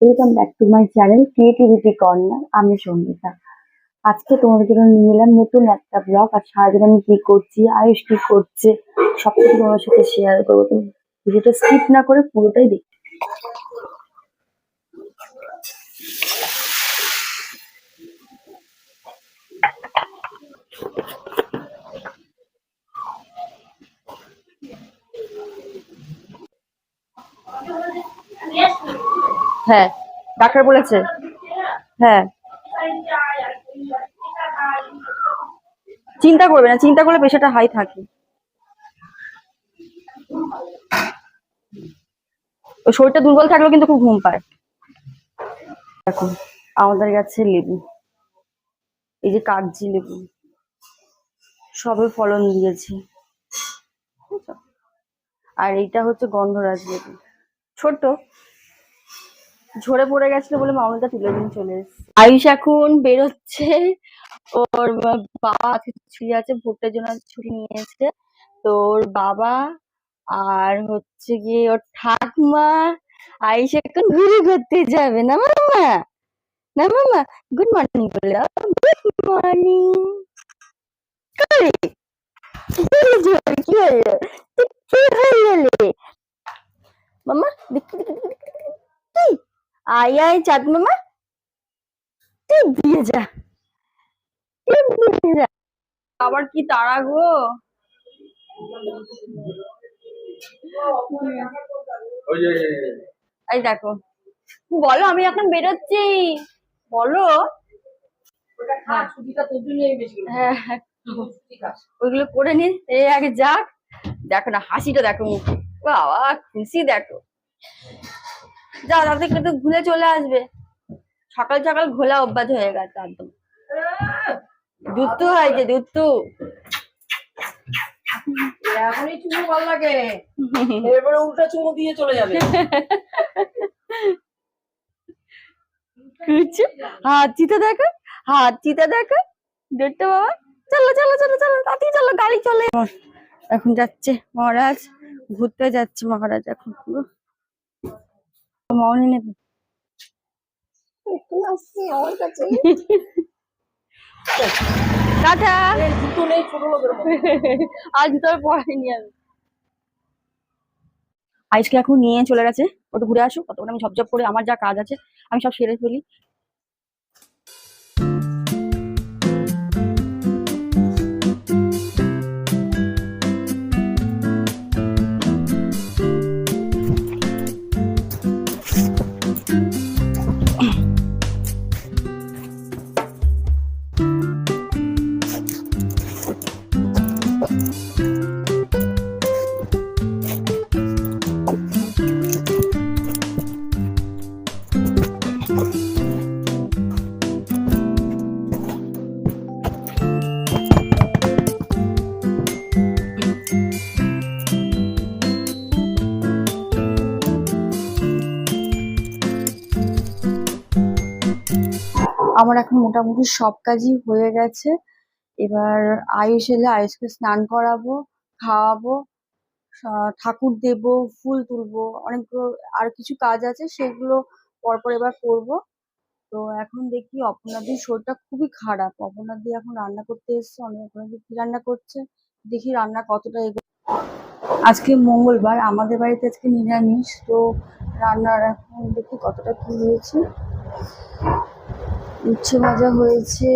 Welcome back to my channel creativity corner আমি সঙ্গীতা। আজকে তোমাদের জন্য নিয়ে এলাম নতুন একটা ব্লগ আর সারাদিন আমি কি করছি, আয়ুষ কি করছে সব কিছু তোমার সাথে শেয়ার করব। তুমি ভিডিওটা স্কিপ না করে পুরোটাই দেখ হ্যাঁ ডাক্তার বলেছে। হ্যাঁ। চিন্তা করবে না, চিন্তা করলে প্রেশারটা হাই থাকে। শরীরটা দুর্বল থাকলেও কিন্তু খুব ঘুম পায়। দেখো, আমাদের গাছে লেবু। এই যে কাগজি লেবু। সবে ফলন দিয়েছে। আর এইটা হচ্ছে গন্ধরাজ লেবু। ছোট ঝরে পড়ে গেছিল বলে মামনিটা তুলে নিয়ে চলে এসেছে। আয়ুষ এখন বেরোচ্ছে। ওর বাবা ছুটি আছে ভোটের জন্য ছুটি নিয়েছে। তো ওর বাবা আর হচ্ছে গিয়ে ওর ঠাকুমা আয়ুষ এখন ঘুরে ঘুরতে যাবে। না মামা? না মামা? গুড মর্নিং বলে গুড মর্নিং কি কি হলো মামা দেখি দেখি। আয় আয় চাঁদ মামা। তুই দিয়ে যা। তুই দিয়ে যা। আবার কি তাড়া গো? এই দেখো। বলো, আমি এখন বেরোচ্ছি। বলো। হ্যাঁ হ্যাঁ। ওইগুলো করে নিন। এই আগে যাক। দেখো না, হাসিটা দেখো মুখে। বাবা, খুশি দেখো। যা তাতে কিন্তু ঘুরে চলে আসবে। সকাল সকাল ঘোলা অভ্যাস হয়ে গেছে একদম। দুধ হয়েছে দুধ এখনই চুমু ভালো লাগে। এরপরে উল্টা চুমু দিয়ে চলে যাবে। দেখো দেখো। দেখতে বাবা চলো চলো চলো চলো তাড়াতাড়ি চলো গাড়ি চলে। এখন যাচ্ছে মহারাজ ঘুরতে যাচ্ছে মহারাজ এখন মনে নেবে টাটা। জুতো নেই ছোট লোকের মতো। আজ তোর আমি। আজকে এখন নিয়ে চলে গেছে ওটা ঘুরে আসুক ততক্ষণ আমি ঝপঝপ করে আমার যা কাজ আছে আমি সব সেরে ফেলি। আমার এখন মোটামুটি সব কাজই হয়ে গেছে। এবার আয়ুষ এলে আয়ুষকে স্নান করাবো, খাওয়াবো ঠাকুর দেব, ফুল তুলবো, অনেকগুলো আর কিছু কাজ আছে সেগুলো পরপর এবার করব। তো এখন দেখি অপর্ণাদির শরীরটা খুবই খারাপ। অপর্ণাদি এখন রান্না করতে এসছে, অনেক অপর্ণাদি কি রান্না করছে, দেখি রান্না কতটা এগো। আজকে মঙ্গলবার, আমাদের বাড়িতে আজকে নিরামিষ, তো রান্নার এখন দেখি কতটা কি হয়েছে। উচ্ছে ভাজা হয়েছে,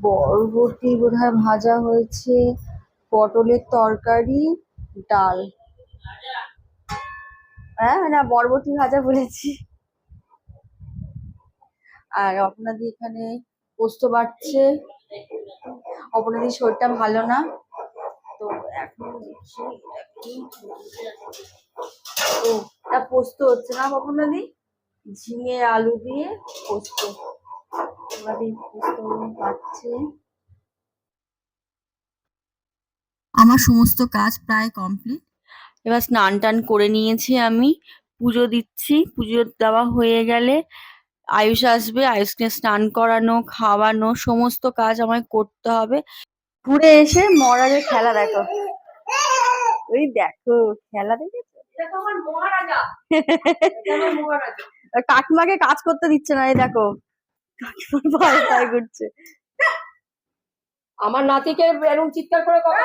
বরবটি বোধহয় ভাজা হয়েছে, পটলের তরকারি, ডাল। হ্যাঁ না, বরবটি ভাজা বলেছি। আর আপনাদের এখানে পোস্ত বাড়ছে। আপনাদের শরীরটা ভালো না? তো এখন ও পোস্ত হচ্ছে না আপনাদি ঝিঙে, আলু দিয়ে পোস্ত। আমার সমস্ত কাজ প্রায় কমপ্লিট এবার স্নান টান করে নিয়েছি আমি। পুজো দিচ্ছি পুজো দেওয়া হয়ে গেলে আয়ুষ আসবে আয়ুষকে স্নান করানো খাওয়ানো সমস্ত কাজ আমায় করতে হবে। ঘুরে এসে মহারাজের খেলা দেখো। ওই দেখো খেলা দেখেছ? এটা তো আমার মহারাজা। এটা আমার মহারাজা। আর কাকিমাকে কাজ করতে দিচ্ছে না এই দেখো। ভয় ভয় করছে আমার নাতিকে এরকম চিৎকার করে কথা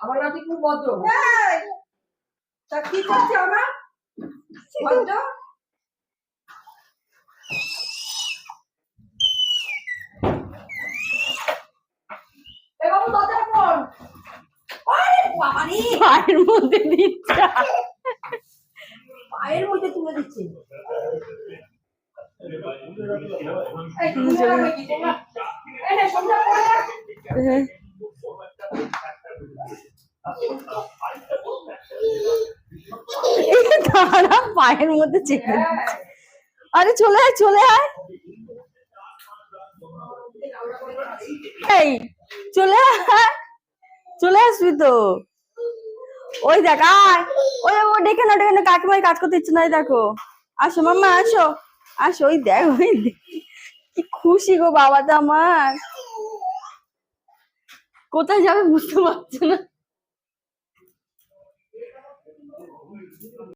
আমার নাতি খুব ভদ্র। তা কি করছে আমার? ভদ্র? পায়ের মধ্যে দিচ্ছে। পায়ের মধ্যে তুলে দিচ্ছে। এই তুমি যাবে কি তোমরা এই নে সন্ধ্যা পড়ে যা। এই দাঁড়া পায়ের মধ্যে চেপে আরে চলে আয় চলে আয়। এই চলে আয়। চলে আসবি তো ওই দেখ আয়। ওই ও ডেকে না ডেকে না কাকিমাই কাজ করতে ইচ্ছে নাই দেখো। আসো মাম্মা আসো। আসো ওই দেখ ওই কি খুশি গো বাবাটা আমার। কোথায় যাবে বুঝতে পারছ না।